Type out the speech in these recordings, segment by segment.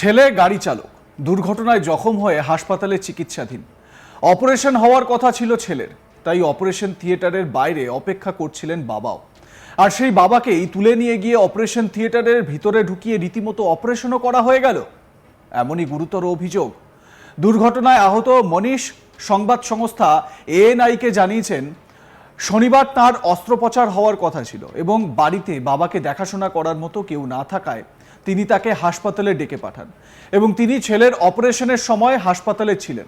ছেলে গাড়ি চালক। দুর্ঘটনায় জখম হয়ে হাসপাতালে চিকিৎসাধীন। অপারেশন হওয়ার কথা ছিল ছেলের, তাই অপারেশন থিয়েটারের বাইরে অপেক্ষা করছিলেন বাবাও। আর সেই বাবাকেই তুলে নিয়ে গিয়ে অপারেশন থিয়েটারের ভিতরে ঢুকিয়ে রীতিমতো অপারেশনও করা হয়ে গেল। এমনই গুরুতর অভিযোগ। দুর্ঘটনায় আহত মনীষ, সংবাদ সংস্থা এএনআইকে জানিয়েছেন, শনিবার তার অস্ত্রোপচার হওয়ার কথা ছিল এবং বাড়িতে বাবাকে দেখাশোনা করার মতো কেউ না থাকায় তিনি তাকে হাসপাতালে ডেকে পাঠান এবং তিনি ছেলের অপারেশনের সময় হাসপাতালে ছিলেন।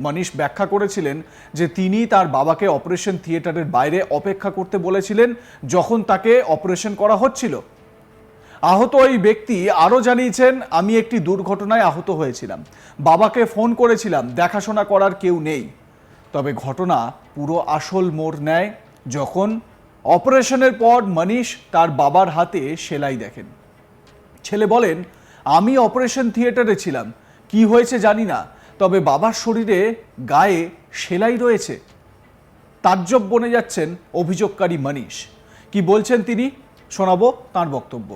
মনীষ ব্যাখ্যা করেছিলেন যে তিনি তার বাবাকে অপারেশন থিয়েটারের বাইরে অপেক্ষা করতে বলেছিলেন যখন তাকে অপারেশন করা হচ্ছিল। আহত ওই ব্যক্তি আরও জানিয়েছেন, আমি একটি দুর্ঘটনায় আহত হয়েছিলাম। বাবাকে ফোন করেছিলাম, দেখাশোনা করার কেউ নেই। তবে ঘটনা পুরো আসল মোড় নেয় যখন অপারেশনের পর মনীষ তার বাবার হাতে সেলাই দেখেন। ছেলে বলেন আমি অপারেশন থিয়েটারে ছিলাম কি হয়েছে জানি না তবে বাবার শরীরে গায়ে সেলাই রয়েছে তাজ্জব বনে যাচ্ছেন অভিযোগকারী মনীষ কি বলছেন তিনি শোনাবো তার বক্তব্য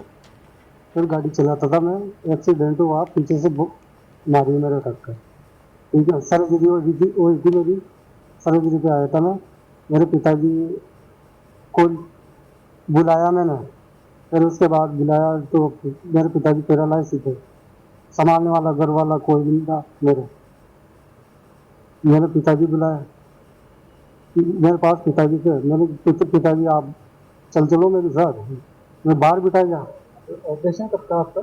फिर गाड़ी चलाता था मैं एक्सीडेंट हुआ पीछे से वो- मारी मेरे टक्कर ठीक है सर्जरी हो रही थी हो रही थी मेरी सर्जरी पे आया था मैं मेरे पिताजी को बुलाया मैंने फिर उसके बाद बुलाया तो मेरे पिताजी पैरालाइज थे। संभालने वाला घर वाला कोई नहीं था मेरे। मेरे पिताजी बुलाया। मेरे पास पिताजी थे। मैंने पिता- पिताजी आप चल चलो मेरे साथ। मैं बाहर बिठा गया ऑपरेशन कब था आपका?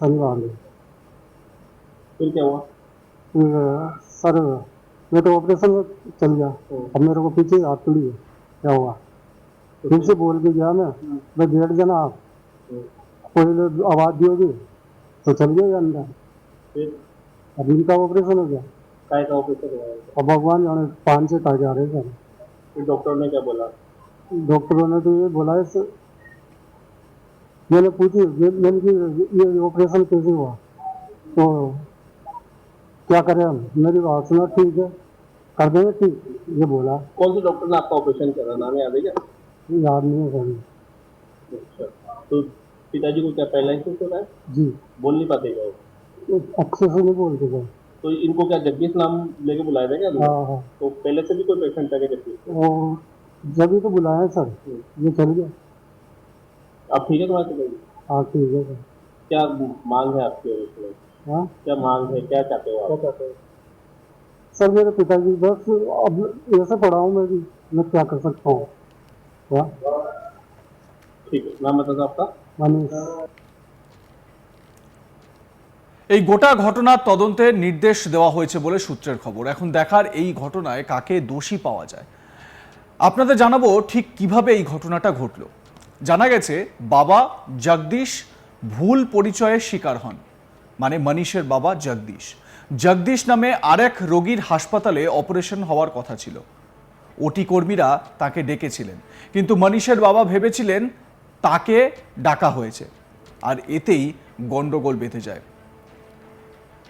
शनिवार में। फिर क्या हुआ? फिर सर मैं तो ऑपरेशन में चल गया। अब मेरे को पीछे हाथ तुड़ी क्या हुआ? फिर से बोल के गया मैं। मैं बैठ जाना आप कोई ने आवाज़ दी होगी तो चल गए अंदर। अब इनका ऑपरेशन हो गया। काय का ऑपरेशन अब भगवान जाने पाँच से कहा जा रहे सर डॉक्टर ने क्या बोला? डॉक्टरों ने तो ये बोला है मैंने पूछी मैंने कि ये ऑपरेशन कैसे हुआ? तो क्या करें हम? मेरी बात सुना ठीक है। कर देंगे ठीक। ये बोला। कौन से डॉक्टर ने आपका ऑपरेशन करा? नाम याद है क्या? याद नहीं है सर तो पिताजी को क्या पहला हो रहा है? जी। बोल नहीं पाते क्या वो? अच्छे से नहीं बोलते सर तो इनको क्या जगदीश नाम लेके बुलाया था क्या हाँ हाँ। तो पहले से भी कोई पेशेंट था क्या जगदीश? वो जब ही तो बुलाया सर। ये चल गया। अब ठीक है तुम्हारे पिताजी? हाँ ठीक है सर। क्या मांग है आपकी हाँ? क्या मांग है? क्या चाहते हो आप? सर मेरे पिताजी बस अब ऐसे हूँ मैं भी मैं क्या कर सकता हूँ। हाँ? ठीक है नाम बता दो आपका मनीष এই গোটা ঘটনার তদন্তের নির্দেশ দেওয়া হয়েছে বলে সূত্রের খবর এখন দেখার এই ঘটনায় কাকে দোষী পাওয়া যায় আপনাদের জানাবো ঠিক কিভাবে এই ঘটনাটা ঘটল জানা গেছে বাবা জগদীশ ভুল পরিচয়ের শিকার হন মানে মনীষের বাবা জগদীশ জগদীশ নামে আরেক রোগীর হাসপাতালে অপারেশন হওয়ার কথা ছিল ওটি কর্মীরা তাকে ডেকেছিলেন কিন্তু মনীষের বাবা ভেবেছিলেন তাকে ডাকা হয়েছে আর এতেই গন্ডগোল বেঁধে যায়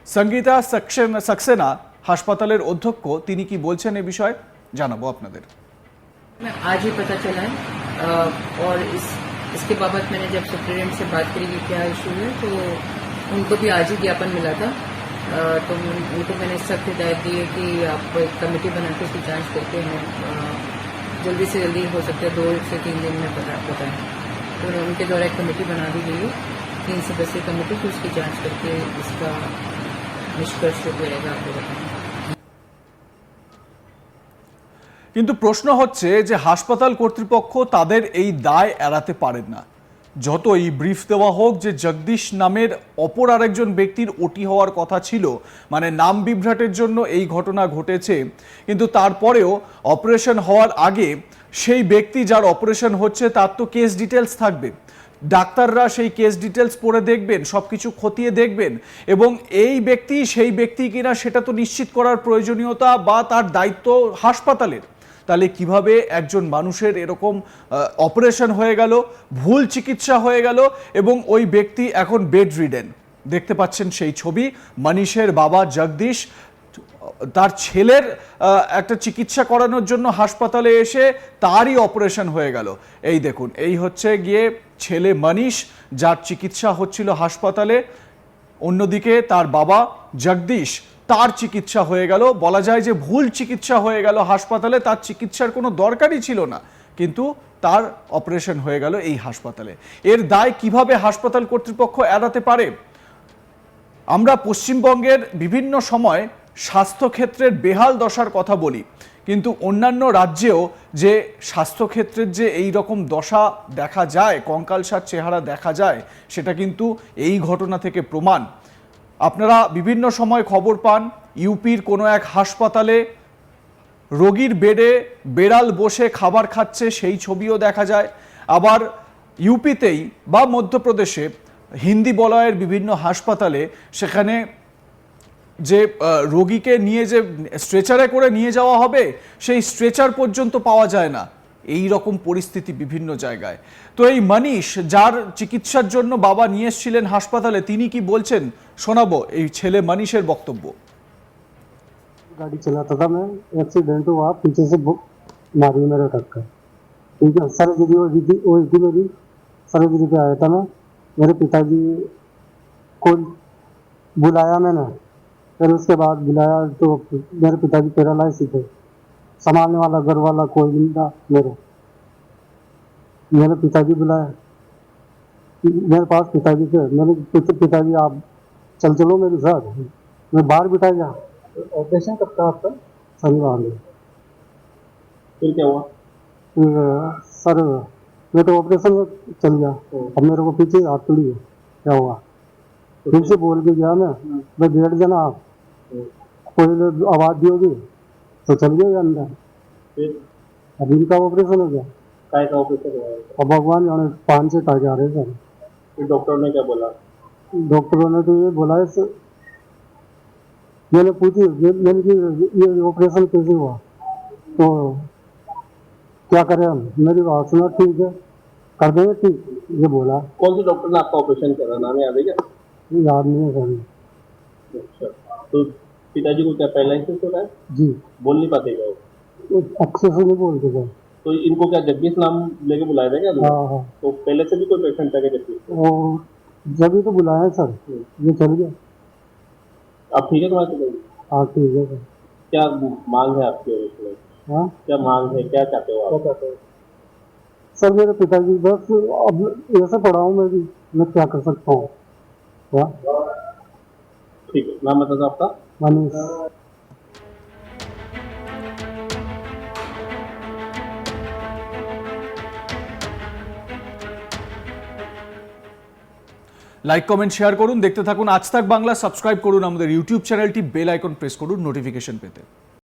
সঙ্গীতা সাক্সেনা সাক্সেনা হাসপাতালের অধ্যক্ষ তিনি কি বলছেন এ বিষয়ে জানাবো আপনাদের मैं आज ही पता चला है अ, और इस इसके बाबत मैंने जब सुप्रीडेंट से बात करी कि क्या इशू है तो उनको भी आज ही ज्ञापन मिला था अ, तो उन- उनको मैंने सख्त हिदायत दी है कि आप एक कमेटी बना के उसकी जांच करके हमें अ, जल्दी से जल्दी हो सकता है दो से तीन दिन में पता बताएं तो उनके द्वारा एक कमेटी बना दी गई है तीन सदस्यीय कमेटी फिर उसकी जांच करके इसका निष्कर्ष जो रहेगा आपको बताएंगे কিন্তু প্রশ্ন হচ্ছে যে হাসপাতাল কর্তৃপক্ষ তাদের এই দায় এড়াতে পারেন না যতই ব্রিফ দেওয়া হোক যে জগদীশ নামের অপর আরেকজন ব্যক্তির ওটি হওয়ার কথা ছিল মানে নাম বিভ্রাটের জন্য এই ঘটনা ঘটেছে, কিন্তু তারপরেও অপারেশন হওয়ার আগে সেই ব্যক্তি যার অপারেশন হচ্ছে তার তো কেস ডিটেলস থাকবে। ডাক্তাররা সেই কেস ডিটেলস পড়ে দেখবেন সব কিছু খতিয়ে দেখবেন এবং এই ব্যক্তি সেই ব্যক্তি কিনা সেটা তো নিশ্চিত করার প্রয়োজনীয়তা বা তার দায়িত্ব হাসপাতালের। তাহলে কীভাবে একজন মানুষের এরকম অপারেশন হয়ে গেল, ভুল চিকিৎসা হয়ে গেল এবং ওই ব্যক্তি এখন বেড রিডেন দেখতে পাচ্ছেন সেই ছবি, মনীষের বাবা জগদীশ, তার ছেলের একটা চিকিৎসা করানোর জন্য হাসপাতালে এসে তারই অপারেশন হয়ে গেল। এই দেখুন, এই হচ্ছে গিয়ে ছেলে মনীষ, যার চিকিৎসা হচ্ছিল হাসপাতালে। অন্যদিকে তার বাবা জগদীশ তার চিকিৎসা হয়ে গেল। বলা যায় যে ভুল চিকিৎসা হয়ে গেল হাসপাতালে, তার চিকিৎসার কোনো দরকারই ছিল না। কিন্তু তার অপারেশন হয়ে গেল এই হাসপাতালে। এর দায় কীভাবে হাসপাতাল কর্তৃপক্ষ এড়াতে পারে? আমরা পশ্চিমবঙ্গের বিভিন্ন সময় স্বাস্থ্যক্ষেত্রের বেহাল দশার কথা বলি। কিন্তু অন্যান্য রাজ্যেও যে স্বাস্থ্যক্ষেত্রের যে এই রকম দশা দেখা যায়, কঙ্কালসার চেহারা দেখা যায়, সেটা কিন্তু এই ঘটনা থেকে প্রমাণ। আপনারা বিভিন্ন সময় খবর পান, ইউপির কোনো এক হাসপাতালে রোগীর বেডে বেড়াল বসে খাবার খাচ্ছে, সেই ছবিও দেখা যায়। আবার ইউপিতেই বা মধ্যপ্রদেশে হিন্দি বলয়ের বিভিন্ন হাসপাতালে সেখানে যে রোগীকে নিয়ে যে স্ট্রেচারে করে নিয়ে যাওয়া হবে, সেই স্ট্রেচার পর্যন্ত পাওয়া যায় না। এই রকম পরিস্থিতি বিভিন্ন জায়গায় তো এই মানিশ যার চিকিৎসার জন্য বাবা নিয়ে এসেছিলেন হাসপাতালে তিনি কি বলছেন শোনাবো এই ছেলে মানিশের বক্তব্য गाड़ी चलाता था मैं एक्सीडेंट हुआ पीछे से बु- मारी मेरे टक्कर ठीक है सर्जरी हुई थी हुई थी मेरी सर्जरी पे आया था मैं मेरे पिताजी को बुलाया मैंने फिर उसके बाद बुलाया तो मेरे पिताजी पैरालाइज थे संभालने वाला घर वाला कोई नहीं था मेरे। मेरे पिताजी बुलाया। मेरे पास पिताजी थे। मैंने पूछा पिताजी आप चल चलो मेरे साथ। मैं बाहर बिठा गया ऑपरेशन कब था आपका? शनिवार में। फिर क्या हुआ? सर मैं तो ऑपरेशन में चल गया। अब मेरे को पीछे हाथ तुड़ी है क्या हुआ? फिर से बोल के गया मैं। मैं बैठ जाना आप। कोई आवाज़ दी दियोगी तो चल गए अंदर। फिर? अब इनका ऑपरेशन हो गया। काय का ऑपरेशन हुआ? है? अब भगवान जाने पाँच से टाके आ रहे सर फिर डॉक्टर ने क्या बोला? डॉक्टरों ने तो ये बोला है सर मैंने पूछी मैंने कि ये ऑपरेशन कैसे हुआ? तो क्या करें हम? मेरी बात सुना ठीक है कर देंगे ठीक। ये बोला। कौन से डॉक्टर ने आपका ऑपरेशन करा नाम याद है क्या? याद नहीं है सर अच्छा तो पिताजी को क्या पैरालिसिस हो रहा है? जी। बोल नहीं पाते क्या वो? अच्छे से नहीं बोलते सर। तो इनको क्या जगदीश नाम लेके बुलाया था क्या हाँ हाँ। तो पहले से भी कोई पेशेंट था क्या जगदीश? जब ही तो बुलाया सर ये चल गया। अब ठीक है तुम्हारे पिताजी हाँ ठीक है सर। क्या मांग है आपके हाँ? क्या मांग है? क्या चाहते हो आप? सर मेरे पिताजी बस अब ऐसे पड़ा हूँ मैं भी मैं क्या कर सकता हूँ? ठीक है नाम बता आपका। মানুষ। লাইক কমেন্ট শেয়ার করুন। দেখতে থাকুন আজ তাক বাংলা। সাবস্ক্রাইব করুন আমাদের ইউটিউব চ্যানেলটি বেল আইকন প্রেস করুন। নোটিফিকেশন পেতে।